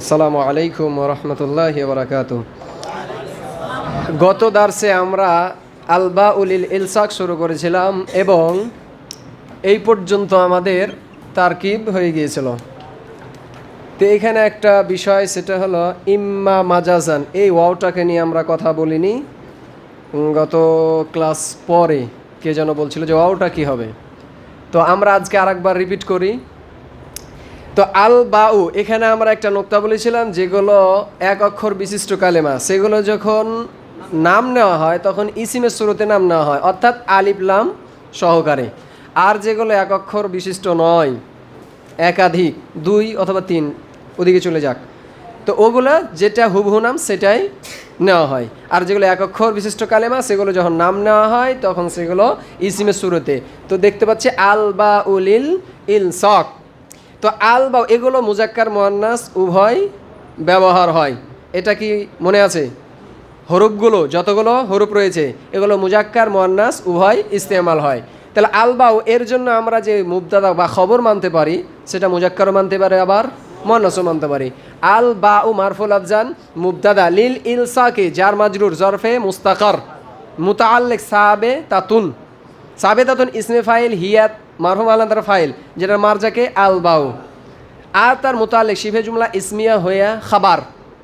আসসালামু আলাইকুম রহমতুল্লাহ বারাকাতু গত দার্সে আমরা আলবা উলিল ইলসাক শুরু করেছিলাম এবং এই পর্যন্ত আমাদের তারকিব হয়ে গিয়েছিল। তো এখানে একটা বিষয়, সেটা হলো ইম্মা মাজাজান। এই ওয়াওটাকে নিয়ে আমরা কথা বলিনি। গত ক্লাস পরে কে যেন বলছিল যে ওয়াওটা কি হবে। তো আমরা আজকে আরেকবার রিপিট করি। তো আল বাউ এখানে আমরা একটা নোক্তা বলেছিলাম, যেগুলো এক অক্ষর বিশিষ্ট কালেমা। সেগুলো যখন নাম নেওয়া হয়, তখন ইসিমের শুরুতে নাম নেওয়া হয়, অর্থাৎ আলিফলাম সহকারে। আর যেগুলো এক অক্ষর বিশিষ্ট নয়, একাধিক, দুই অথবা তিন, ওদিকে চলে যাক। তো ওগুলো যেটা হুবহু নাম, সেটাই নেওয়া হয়। আর যেগুলো এক অক্ষর বিশিষ্ট কালেমা, সেগুলো যখন নাম নেওয়া হয়, তখন সেগুলো ইসিমের শুরুতে। তো দেখতে পাচ্ছি আল বা উলিল ইল সক তো আল বা এগুলো মুজাক্কার, মোয়ান্নাস উভয় ব্যবহার হয়। এটা কি মনে আছে? হরুপগুলো যতগুলো হরুপ রয়েছে, এগুলো মুজাক্কার, মোয়ান্নাস উভয় ইস্তেমাল হয়। তাহলে আলবাউ এর জন্য আমরা যে মুবদাদা বা খবর মানতে পারি, সেটা মুজাক্কারও মানতে পারে, আবার মোয়ান্নাসও মানতে পারি। আল, বা উ মারফুল আফজান মুবদাদা লিল ইলসাকে জার মাজরুর জরফে মুস্তাকার, মুতাআল্লিক সাবে তাতুন সাবে তাতুন ইসমে ফাইল, হিয়াত মারহুম আলাদার ফাইল, যেটা মারজাকে আল বাউ আর তার মোতালেক শিফে জুমলা ইসমিয়া হইয়া খাবার।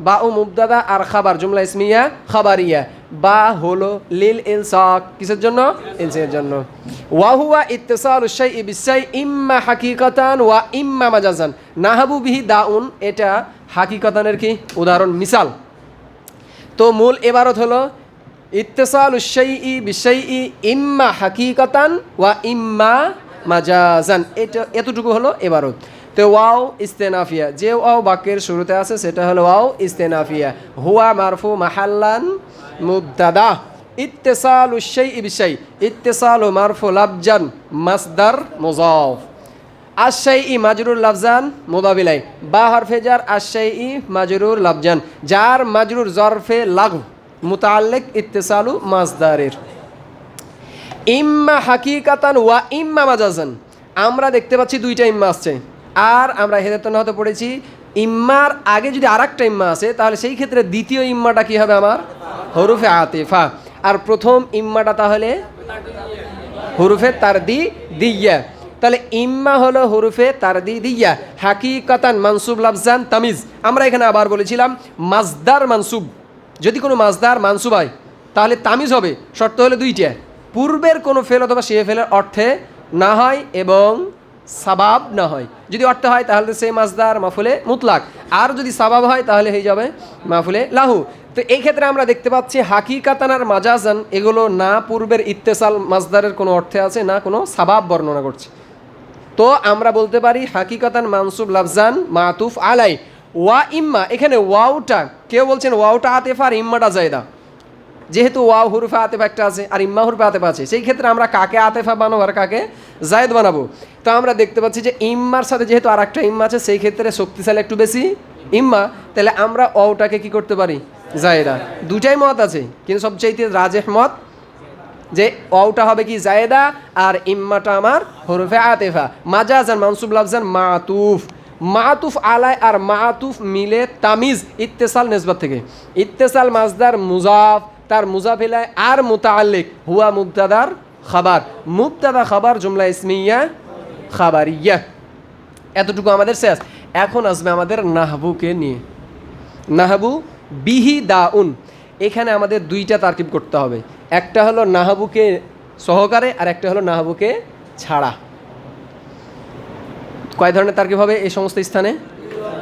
বা ও মুবদাদা আর খাবার, জুমলা ইসমিয়া খাবারিয়া। বা হলো লিল ইল সক কিসের জন্য? ইলসের জন্য। ওয়াহুয়া ইত্তেসাল উসাই ইম্মা হাকিকতান ওয়া ইম্মা মাজাজান। নাহাবু বিহি দাউন, এটা হাকিকতানের কি? উদাহরণ, মিসাল। তো মূল এবারত হলো, ইত্তেসাল উসাই বিসাই ইম্মা হাকিকতান ওয়া ইম্মা মাজাজান। এটা এতটুকু হলো এবারত। তো ওয়াও ইস্তেনাফিয়া। যে ওয়াও বাক্যের শুরুতে আছে, সেটা হলো ওয়াও ইস্তেনাফিয়া। হুয়া মারফু মাহাল্লান মুবতাদা। ইত্তেসাল উসাই বিসাই ইত্তেসাল ও মারফু লাবজান মাসদার মুজাফ। আশাই ই মাজরুর লাফজান মোদাবিলাই বা হরফে যার আশাই ই মাজরুর লাফজান যার মাজরুর জরফে লাগু। মুতাল্লিক ইত্তেসালু মাজদারের ইম্মা হাকিকাতান ওয়া ইম্মা মাজাজান। আমরা দেখতে পাচ্ছি দুইটা ইম্মা আসছে। আর আমরা হেদায়তন হতে পড়েছি, ইম্মার আগে যদি আর একটা ইম্মা আসে, তাহলে সেই ক্ষেত্রে দ্বিতীয় ইম্মাটা কি হবে আমার? হরুফে আতেফা। আর প্রথম ইম্মাটা তাহলে? হরুফে তার দি দিয়া তাহলে ইম্মা হলো হরুফে তার দি দিয়া হাকিকাতান মানসুব লাফজান তামিজ। আমরা এখানে আবার বলেছিলাম, মাজদার মানসুব। যদি কোনো মাজদার মানসুব হয়, তাহলে তামিজ হবে। শর্ত হলো দুইটা। পূর্বের কোনো ফেল অথবা সে ফেলের অর্থে না হয় এবং সাবাব না হয়। যদি অর্থ হয়, তাহলে সেই মাজদার মাফুলে মুতলাক। আর যদি সাবাব হয়, তাহলে হয়ে যাবে মাফুলে লাহু। তো এই ক্ষেত্রে আমরা দেখতে পাচ্ছি হাকিকাতান আর মাজাজান, এগুলো না পূর্বের ইত্তেসাল মাজদারের কোনো অর্থে আছে, না কোনো সাবাব বর্ণনা করছে। তো আমরা বলতে পারি, হাকিকাতান মানসুব লাফজান মাতুফ আলাই। ওয়া ইম্মা, এখানে ওয়াউটা, কেউ বলছেন ওয়াওটা আতেফা আর ইম্মাটা জায়দা। যেহেতু ওয়াও হুরুফে আতেফা একটা আছে আর ইম্মা হুরুফে আতেফা আছে, সেই ক্ষেত্রে আমরা কাকে আতেফা বানাবো আর কাকে জায়দ বানাবো। তো আমরা দেখতে পাচ্ছি যে ইম্মার সাথে যেহেতু আর একটা ইম্মা আছে, সেই ক্ষেত্রে শক্তিশালী একটু বেশি ইম্মা। তাহলে আমরা ওটাকে কি করতে পারি? জায়দা। দুটাই মত আছে, কিন্তু সবচাইতে রাজেহ মত যে ওটা হবে কি জায়দা আর ইম্মাটা আমার হরফে আতেফা। মাজাজান মানসুব লাফজান মাতুফ। মাতুফ আলায় আর মাতুফ মিলে তামিজ, ইত্তেসাল নেসবাত থেকে। ইত্তেসাল, মাজদার, মুজাফ তার মুজাফিলায় আর মুতাআল্লিক হুয়া মুবতাদার খাবার। মুবতাদা খাবার জুমলা ইসমিয়া খাবার ইয়া এতটুকু আমাদের শেষ। এখন আসবে আমাদের নাহবুকে নিয়ে। নাহাবু বিহি দাউন। এখানে আমাদের দুইটা তারকিব করতে হবে। একটা হলো নাহাবুকে সহকারে আর একটা হলো নাহাবুকে ছাড়া। কয় ধরনের তারকিব হবে এই সমস্ত স্থানে?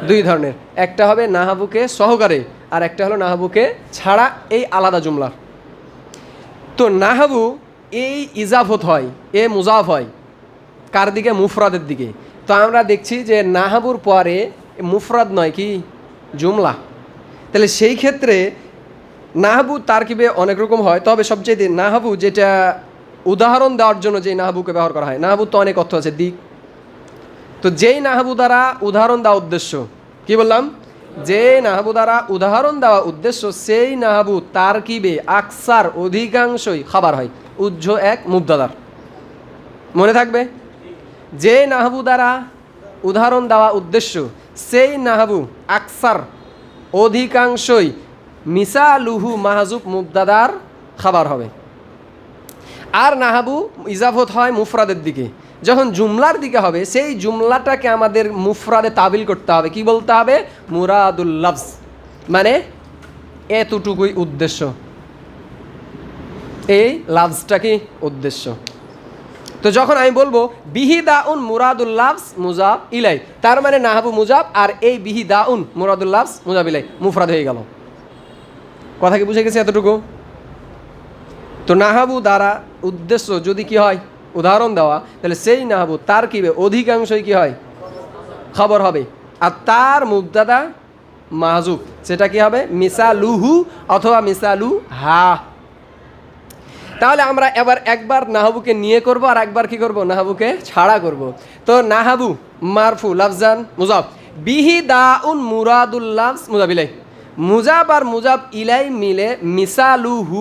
দুই ধরনের। একটা হবে নাহাবুকে সহকারে, আর একটা হলো নাহাবুকে ছাড়া এই আলাদা জুমলা তো নাহাবু এই ইজাফত হয়, এ মুজাফ হয়, কার দিকে? মুফরাদের দিকে। তো আমরা দেখছি যে নাহাবুর পরে মুফরাদ নয় কি? জুমলা। তাহলে সেই ক্ষেত্রে নাহাবু তারকিবে অনেক রকম হয়, তবে সবচেয়ে নাহাবু যেটা উদাহরণ দেওয়ার জন্য যে নাহাবুকে ব্যবহার করা হয় নাহাবু তো অনেক অর্থ আছে, দিক তো যেই নাহাবু দ্বারা উদাহরণ দেওয়া উদ্দেশ্য, কি বললাম? যে নাহাবু দ্বারা উদাহরণ দেওয়া উদ্দেশ্য, সেই নাহাবু তার তারকিবে আকসার অধিকাংশই খাবার হয়। উজ্জ এক মুবদাদার মনে থাকবে? যে নাহাবু দ্বারা উদাহরণ দেওয়া উদ্দেশ্য, সেই নাহাবু আকসার অধিকাংশই মিসালুহু মাহাজুব মুবদাদার খাবার হবে। আর নাহাবু ইজাফত হয় মুফরাদের দিকে। যখন জুমলার দিকে হবে, সেই জুমলাটাকে আমাদের মুফরাদে তাবিল করতে হবে। কি বলতে হবে? মুরাদুল লফজ। মানে এতটুকুই উদ্দেশ্য। এই লাভসটা কি উদ্দেশ্য? তো যখন আমি বলব বিহি দাউন মুরাদুল লাভস মুজাব ইলাই। তার মানে নাহাবু মুজাব, আর এই বিহি দাউন মুরাদুল লাভস মুজাব ইলাই। মুফরাদ হয়ে গেল। কথা কি বুঝে গেছে এতটুকু? তো নাহাবু দ্বারা উদ্দেশ্য যদি কি হয়? উদাহরণ দেওয়া, তাহলে সেই নাহাবু তার কিবে অধিকাংশই কি হয়? খবর হবে। আর তার মুবদাদা মাহজুব সেটা কি হবে? মিসালুহু অথবা মিসালু হা তাহলে আমরা এবার একবার নাহাবুকে নিয়ে করব আর একবার কি করব? নাহাবুকে ছাড়া করব। তো নাহাবু, মারফু, লাফজান, মুজাব। বিহি দাউন মুরাদুল লাফজ মুজাবিলাই মুজাব আর মুজাব ইলাই মিলে মিসালুহু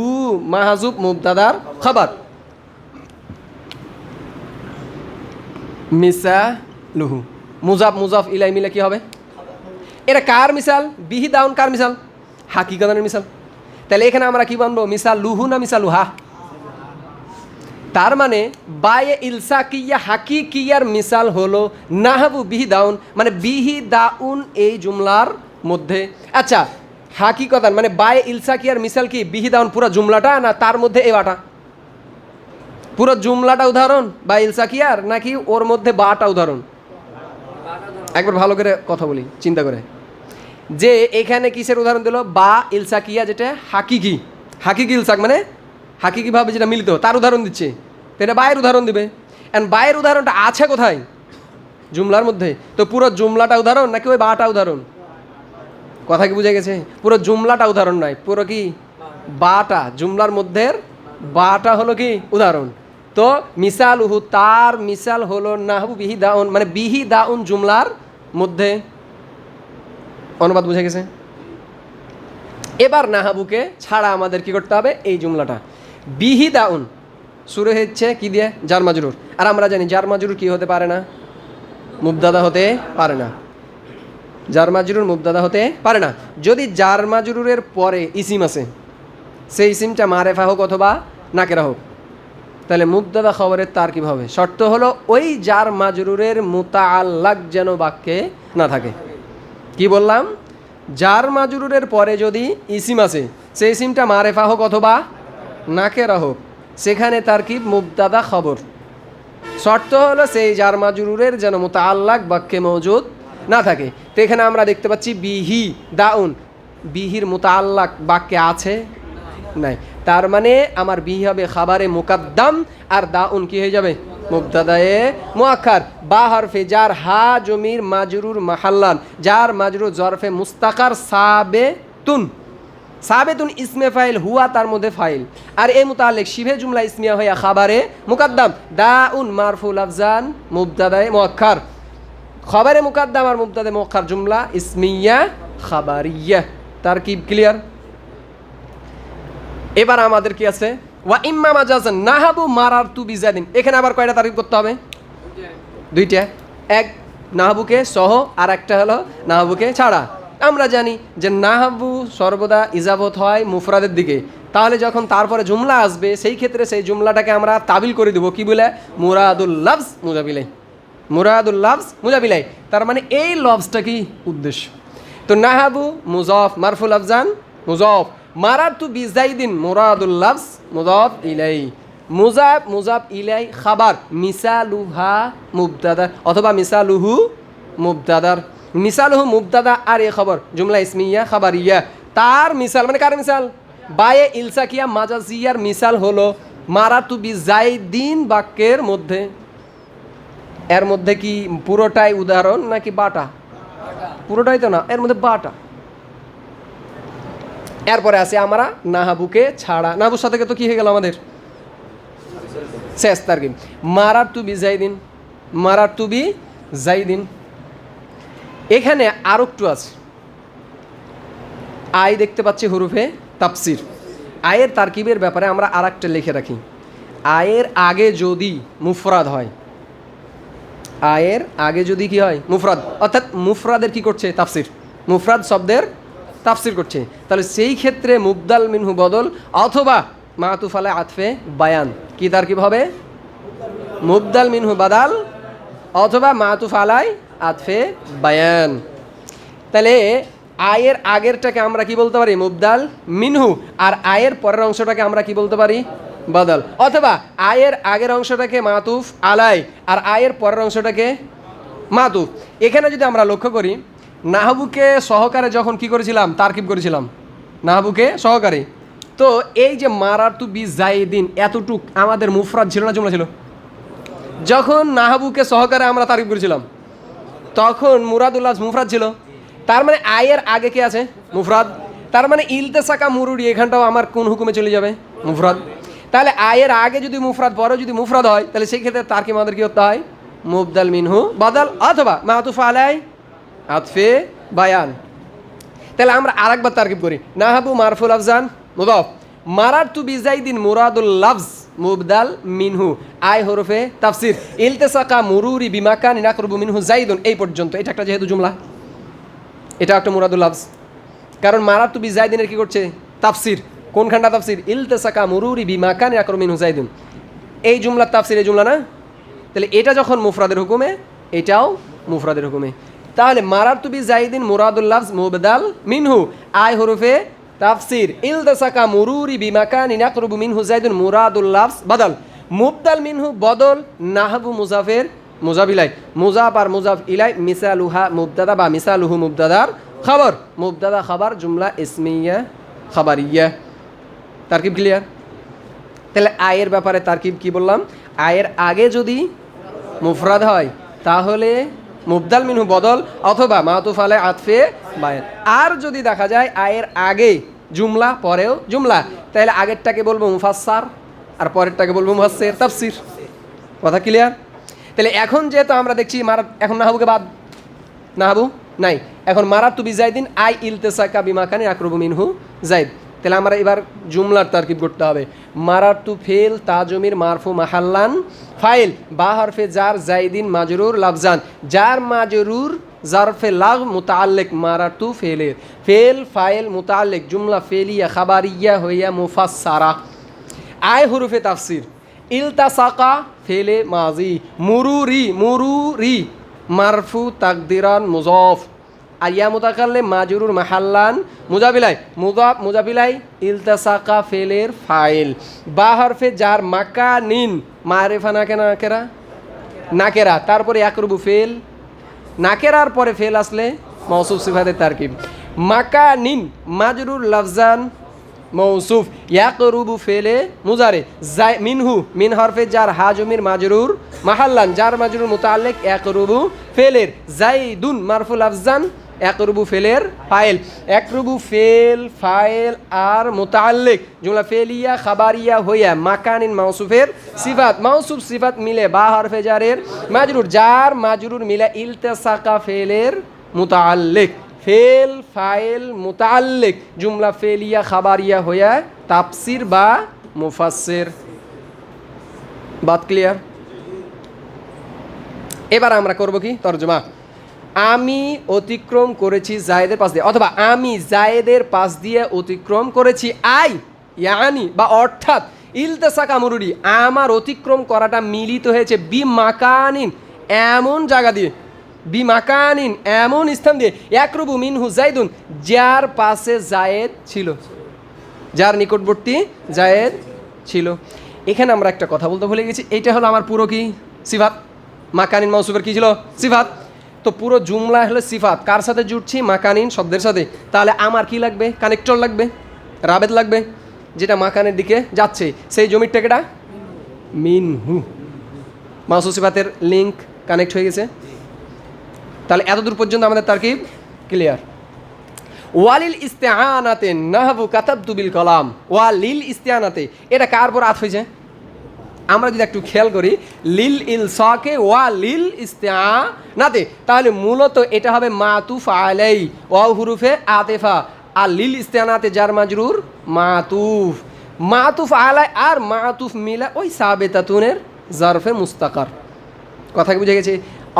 মাহাজুব মুবদাদার খবর। মিসা লুহু মুজাফ মুজাফ ইলাই মিলে কি হবে? এটা কার মিসাল? বিহি দাউন কার মিসাল? হাকিকানের মিসাল। তাহলে এখানে আমরা কি বানবো? মিসাল লুহু না মিসাল লুহা তার মানে বায়ে ইলসা কিয়া হাকি কিয়ার মিসাল হলো নাহাবু বিহি দাউন মানে বিহি দাউন এই জুমলার মধ্যে। আচ্ছা হাকিকতান মানে বায়ে ইলসা কিয়ার মিসাল কি? বিহি দাউন পুরো জুমলাটা না তার মধ্যে এবাটা পুরো জুমলাটা উদাহরণ বা ইলসাকিয়ার নাকি ওর মধ্যে বাটা উদাহরণ? একবার ভালো করে কথা বলি, চিন্তা করে। যে এখানে কিসের উদাহরণ দিল? বা ইলসাকিয়া যেটা? হাকিকি। হাকিকি ইলসাক মানে? হাকিকিভাবে যেটা মিলিত, তার উদাহরণ দিচ্ছে। এটা বায়ের উদাহরণ দিবে। অ্যান্ড বায়ের উদাহরণটা আছে কোথায়? জুমলার মধ্যে। তো পুরো জুমলাটা উদাহরণ, নাকি ওই বাটা উদাহরণ? কথা কি বুঝে গেছে? পুরো জুমলাটা উদাহরণ নয়, পুরো কি? বাটা। জুমলার মধ্যে বাটা হলো কি? উদাহরণ। তো মিসাল উহু তার মিসাল হলো নাহবু বিহি দাউন মানে বিহি দাউন জুমলার মধ্যে। অনুবাদ বুঝে গেছে? এবার নাহাবুকে ছাড়া আমাদের কি করতে হবে? এই জুমলাটা। বিহি দাউন শুরু হচ্ছে কি দিয়ে? জার মাজরুর। আর আমরা জানি জার মাজরুর কি হতে পারে না? মুবদাদা হতে পারে না। জার মাজরুর মুবদাদা হতে পারে না। যদি জার মাজরুরের পরে ইসিম আছে সেই ইসিমটা মারেফা হোক অথবা নাকেরা হোক তাহলে মুবদাদা খবরের তার কীভাবে? শর্ত হলো ওই জার মাজরুরের মুতাআল্লাক যেন বাক্যে না থাকে। কি বললাম? জার মাজরুরের পরে যদি ইসিম আছে সেই ইসিমটা মারেফা হোক অথবা নাকেরা হোক, সেখানে তার কি? মুবদাদা খবর। শর্ত হলো সেই জার মাজরুরের যেন মোতাল্লাক বাক্যে মজুদ না থাকে। তো এখানে আমরা দেখতে পাচ্ছি বিহি, দাউন। বিহির মোতাল্লাক বাক্যে আছে নাই। তার মানে আমার বিহি হবে খাবারে মুকাদ্দাম, আর দাউন কি হয়ে যাবে? মুবতাদায়ে মুআক্কার। বা হরফে যার হা, জমির মাজরুর মাহাল্লান যার মাজরুর জরফে মুস্তাকার সাবে তুন সাবেতুন ইসমে ফাইল, হুয়া তার মধ্যে ফাইল। আর এই মুতালেক শিভে জুমলা ইসমিয়া হইয়া খাবারে মুকাদ্দাম। দা উন মারফুল আফজান মুবতাদায়ে মুআক্কার। খবরে মুকাদ্দাম আর মুবতাদে মুআক্কার জুমলা ইসমিয়া খাবারিয়া। তার কি ক্লিয়ার এবার আমাদের কি আছে? ওয়া ইম্মা মাজাজান নাহাবু মারার তু বিজাদিন। এখানে আবার কয়টা তারিফ করতে হবে? দুইটা। এক, নাহাবুকে সহ, আর একটা হলো নাহাবুকে ছাড়া। আমরা জানি যে নাহাবু সর্বদা ইজাবত হয় মুফরাদের দিকে। তাহলে যখন তারপরে জুমলা আসবে, সেই ক্ষেত্রে সেই জুমলাটাকে আমরা তাবিল করে দেবো। কি বলে? মুরাদুল লফজ মুজাবিলাই। মুরাদুল লফজ মুজাবিলাই। তার মানে এই লফজটা কি? উদ্দেশ্য। তো নাহাবু মুজফ মারফুল আফজান মুজফ। মারাতু বিজাইদিন মুরাদুল লফজ মুজফ ইলাই। মুজাব মুজাব ইলাই খাবার। মিসালুহা মুবদাদা অথবা মিসালুহু মুবদাদার মিসালুহু মুবদাদা আর এ খবর। জুমলা ইসমিয়া খাবার ইয়া তার মিসাল মানে কার মিসাল? বায়ে ইলসাকিয়া মাজাজিয়ার মিসাল হলো মারাতু বিজাইদিন বাক্যের মধ্যে। এর মধ্যে কি পুরোটাই উদাহরণ নাকি বাটা? পুরোটাই তো না, এর মধ্যে বাটা। এরপরে আছে আমরা নাহাবুকে ছাড়া। নাহাবুর সাথে তো কি হয়ে গেল আমাদের? শেষ তার কি মারার তুবি জাইদিন। মারার তুবি জাইদিন। এখানে আরও একটু আছে। আয় দেখতে পাচ্ছি হরুফে তাপসির আয়ের তারকিবের ব্যাপারে আমরা আর একটা লিখে রাখি। আয়ের আগে যদি মুফরাদ হয়। আয়ের আগে যদি কি হয়? মুফরাদ। অর্থাৎ মুফরাদের কি করছে? তাফসির। মুফরাদ শব্দের তাফসির করছে। তাহলে সেই ক্ষেত্রে মুবদাল মিনহু বদল অথবা মাতুফ আলাই আতফে বায়ান। কি তার কি হবে? মুবদাল মিনহু বাদাল অথবা মাতুফ আলাই আতফে বায়ান। তাহলে আয়ের আগেরটাকে আমরা কি বলতে পারি? মুবদাল মিনহু। আর আয়ের পরের অংশটাকে আমরা কি বলতে পারি? বদল। অথবা আয়ের আগের অংশটাকে মাতুফ আলাই, আর আয়ের পরের অংশটাকে মাতুফ। এখানে যদি আমরা লক্ষ্য করি নাহাবুকে সহকারে যখন কি করেছিলাম? তারকিব করেছিলাম। নাহাবুকে সহকারে। তো এই যে মারাতু বি জাইদিন এতটুক আমাদের মুফরাদ ছিল না জুমলা ছিল? যখন নাহাবুকে সহকারে আমরা তারিফ করেছিলাম, তখন মুরাদুল্লাহ মুফরাদ ছিল। তার মানে আয়ের আগে কে আছে? মুফরাদ। তার মানে ইলতেসাকা মুরুরি এখানটাও আমার কোন হুকুমে চলে যাবে? মুফরাদ। তাহলে আয়ের আগে যদি মুফরাদ, পরে যদি মুফরাদ হয়, তাহলে সেই ক্ষেত্রে তার কি আমাদের কি করতে হয়? মুবদাল মিনহু বাদাল, অথবা মাতুফ আলাই আতফে বায়ান। তাহলে আমরা আরেকবার তারকিব করি। নাহাবু মারফুল আফজান মুদফ। মারার তু বিজাইদিন মুরাদুল লাফজ, মুবদাল মিনহু। আয় হরফে তাফসির। ইলতেসাকা মুরুরি বিমাকান ইনাকরবু মিনহু জাইদুন এই পর্যন্ত। এটা একটা যেহেতু জুমলা। এটা একটা মুরাদুল লাফজ। কারণ মারার তু বিজাইদিনের কি করছে? তাফসির। কোনখানটা তাফসির? ইলতেসাকা মুরুরি বিমাকান ইনাকরবু মিনহু জাইদুন এই জুমলার তাফসির এই জুমলা না? তাহলে এটা যখন মুফরাদের হুকুমে, এটাও মুফরাদের হুকুমে। তাহলে মারার তুবি জাইদিন মুরাদুল্লাহ মুবদাল মিনহু। আয় হরুফে তাফসির। ইল ইলদাসাকা মুরুরি বিমাকান ইনাকরবু মিনহু জাইদুন মুরাদুল্লাহ বাদল। মুবদাল মিনহু বদল, নাহাবু মুজাফের মুজাবিলাই মুজাফ আর মুজাফ ইলাই মিসালুহা মুবদাদা বা মিসালুহু মুবদাদার খবর। মুবদাদা খবর, জুমলা ইসমিয়া খাবারিয়া। তারকিব ক্লিয়ার? তাহলে আয়ের ব্যাপারে তারকিব কি বললাম? আয়ের আগে যদি মুফরাদ হয়, তাহলে মুবদাল মিনহু বদল অথবা মাতুফ আলে আতফে বায়ান। আর যদি দেখা যায় আয়ের আগে জুমলা, পরেও জুমলা, তাহলে আগেরটাকে বলব মুফাসার আর পরেরটাকে বলব মুহাসের তাফসির। কথা ক্লিয়ার তাহলে এখন যেহেতু আমরা দেখছি মারা, এখন নাহাবুকে বাদ। নাহাবু? নাই। এখন মারাত তু বিজাইদিন আই ইলতেসাকা বিমাকানি আক্রবু মিনহু জাইদ তাহলে আমরা এবার জুমলার তারকিব করতে হবে। মারার তু ফেল তাজমির মারফু মাহাল্লান। ফাইল, বা হরফে জার জাইদিন মাজরুর লাফজান। জার মাজরুর জারফে লাগ মুতাল্লেক মারার তু ফেলের। ফেল, ফাইল মুতাল্লেক জুমলা ফেলিয়া, খাবারিয়া হইয়া মুফাসারা আয় হরুফে তাফসির। ইলতাসাকা, ফেলে মাজি। মুরুরি মুরুরি। মারফু তাকদিরান মুজফ। আর ইয়া মুতাকাল্লে মাজুরুর মাহাল্লান। মুজাবিলাই মুজাব মুজাবিলাই ইলতাসাকা ফেলের ফাইল। বা হরফে যার মাকা নিন মারেফা নাকে নাকেরা নাকেরা তারপরে একরবু ফেল। নাকেরার পরে ফেল আসলে মৌসুফ সিফাতের তারকিব। মাকা নিন মাজরুর লফজান মৌসুফ ইয়াকরুবু ফেলে মুজারে। জাই, মিনহু, মিন হরফে যার হাজমির মাজরুর মাহাল্লান। যার মাজরুর মুতাল্লেক একরুবু ফেলের। জাইদুন মারফুল আফজান একরুবু ফেলের ফাইল। একরুবু ফেল, ফাইল আর মুতাল্লেক জুমলা ফেলিয়া, খাবারিয়া হইয়া মাকানিন মাউসুফের সিফাত। মাউসুফ সিফাত মিলে বা হরফে জারের মাজরুর। যার মাজরুর মিলে ইলতেসাকা ফেলের মুতাল্লেক ফেল, ফাইল মুতাল্লিক জুমলা ফেলিয়া, খাবারিয়া হইয়া তাপসির বা মুফাসসির। বাত ক্লিয়ার? এবার আমরা করব কি? তর্জমা। আমি অতিক্রম করেছি জায়েদের পাশ দিয়ে। অথবা আমি জায়েদের পাশ দিয়ে অতিক্রম করেছি আই, ইয়ানি, বা অর্থাৎ ইলতেসা কামরুরি আমার অতিক্রম করাটা মিলিত হয়েছে বি মাকানিন এমন জায়গা দিয়ে। বি মাকানিন এমন স্থান দিয়ে। একরবু মিনহু জাইদুন, যার পাশে জায়েদ ছিল। যার নিকটবর্তী জায়েদ ছিল। এখানে আমরা একটা কথা বলতে ভুলে গেছি। এটা হলো আমার পুরো কি? সিফাত। মাকানিন মৌসুফের কি ছিল? সিফাত। তো পুরো জুমলা হলো সিফাত। কার সাথে জুটছি? মাকানিন শব্দের সাথে। তাহলে আমার কি লাগবে? কানেক্টর লাগবে? রাবেদ লাগবে? যেটা মাকানের দিকে যাচ্ছে। সেই জমির টেকেটা মিনহু। মাউসু সিফাতের লিঙ্ক কানেক্ট হয়ে গেছে। তাহলে এতদূর পর্যন্ত আমাদের তারকিব ক্লিয়ার ওয়ালিল ইস্তেহানাতে নাহবু কাতাবতু বিল কলাম। ওয়ালিল ইস্তেহানাতে। এটা কার পর আত হয়েছে? আমরা যদি একটু খেয়াল করি, লিল ইল সকে ওয়া লিল ইস্তেহানাতে তাহলে মূলত এটা হবে মাতুফ আলাই ওয়া হুরুফে আতেফা, আর লিল ইস্তেহানাতে যার মাজরুর? মাতুফ মাতুফ আলাই আর মাতুফ মিলা ওই সাবেতাতুনের জারফে মুস্তাকার। কথা কি বুঝে গেছে?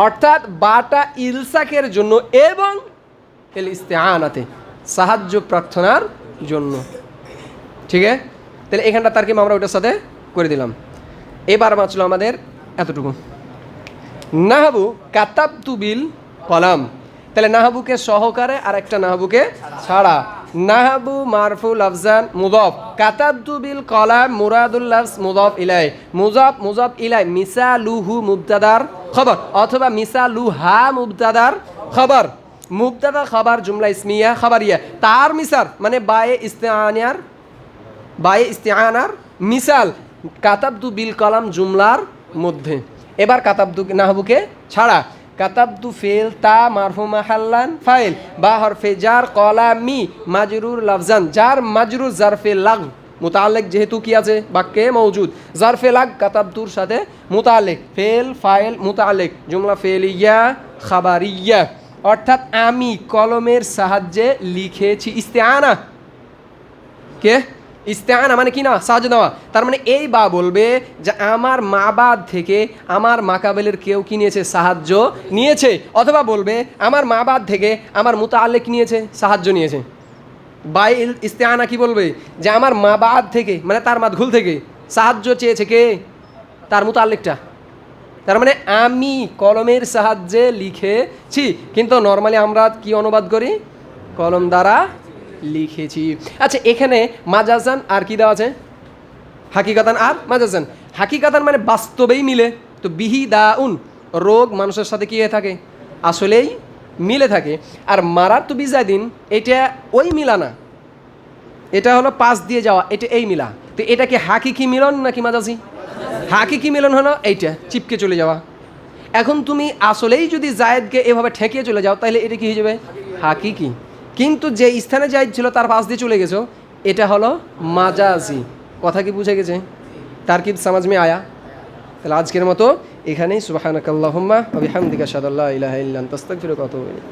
অর্থাৎ বাটা ইলসাকের জন্য এবং এল ইস্তেআনাতে সাহায্য প্রার্থনার জন্য। ঠিক? আছে তাহলে এখানটা তারকিব আমরা ওটার সাথে করে দিলাম। এবার বাঁচলো আমাদের এতটুকু। নাহাবু কাতাবতু বিল কলাম। তাহলে নাহাবুকে সহকারে আর একটা নাহাবুকে ছাড়া। নাহাবু মারফুল আফজান মুদফ। কাতাবতু বিল কলাম মুরাদুল লফস মুদফ ইলাই। মুজফ মুজফ ইলাই মিসালুহু মুবতাদার খবর অথবা মিসা মিসালুহা মুবতাদার খবর। মুবতাদা খবর জুমলা ইসমিয়া খবরিয়া। তার মিসার মানে বায়ে ইস্তেআনিয়ার বায়ে ইস্তেআনার মিসাল। কাতাবদু বিল কলাম জুমলার মধ্যে। এবার কাতাবদু নাহবুকে ছাড়া। কাতাবদু ফেল তা মারফু মাহাল্লান ফাইল। বা হরফে জার কলামি মাজরুর লাফজান। যার মাজরুর জারফে লাগ। মুতালেক যেহেতু কি আছে? বাক্যে মৌজুদ জারফে লাগ কাতাবদুর সাথে মুতালেক ফেল, ফাইল মুতালেক জুমলা ফেলিয়া, খাবারিয়া। অর্থাৎ আমি কলমের সাহায্যে লিখেছি। ইস্তেআনা। কে? ইস্তেহানা মানে কি না? সাহায্য দেওয়া তার মানে এই বা বলবে যে আমার মা বাদ থেকে আমার মাকাবেলের কেউ কি নিয়েছে? সাহায্য নিয়েছে। অথবা বলবে, আমার মা বাদ থেকে আমার মুতাল্লেক নিয়েছে, সাহায্য নিয়েছে। বাই ইস্তেহানা কি বলবে? যে আমার মা বাদ থেকে মানে তার মাদঘুল থেকে সাহায্য চেয়েছে কে? তার মুতাল্লেকটা তার মানে আমি কলমের সাহায্যে লিখেছি। কিন্তু নর্মালি আমরা কি অনুবাদ করি? কলম দ্বারা লিখেছি। আচ্ছা এখানে মাজাজান আর কি দেওয়া আছে? হাকিকাতান আর মাজাজান। হাকিকাতান মানে বাস্তবেই মিলে। তো বিহি দা উন, রোগ মানুষের সাথে কি হয়ে থাকে? আসলেই মিলে থাকে। আর মারার তো বিজা দিন, এটা ওই মিলা না। এটা হলো পাশ দিয়ে যাওয়া, এটা এই মিলা। তো এটা কি হাকি হাকিকি মিলন নাকি মাজাজি? হাকিকি মিলন হলো এইটা, চিপকে চলে যাওয়া। এখন তুমি আসলেই যদি জায়েদকে এভাবে ঠেকিয়ে চলে যাও, তাহলে এটা কি হয়ে যাবে? হাকি হাকিকি। কিন্তু যে স্থানে জায়েদ ছিল তার পাশ দিয়ে চলে গেছো, এটা হলো মাজাজি। কথা কি বুঝে গেছে? তার কি সমাজ মে আয়া। তাহলে আজকের মতো এখানেই। সুবাহ ওয়া বিহামদিকা শাদাল্লাহ ইলাহা ইল্লা আনতা, আস্তাগফিরুকা ওয়া আতুবু ইলাইক।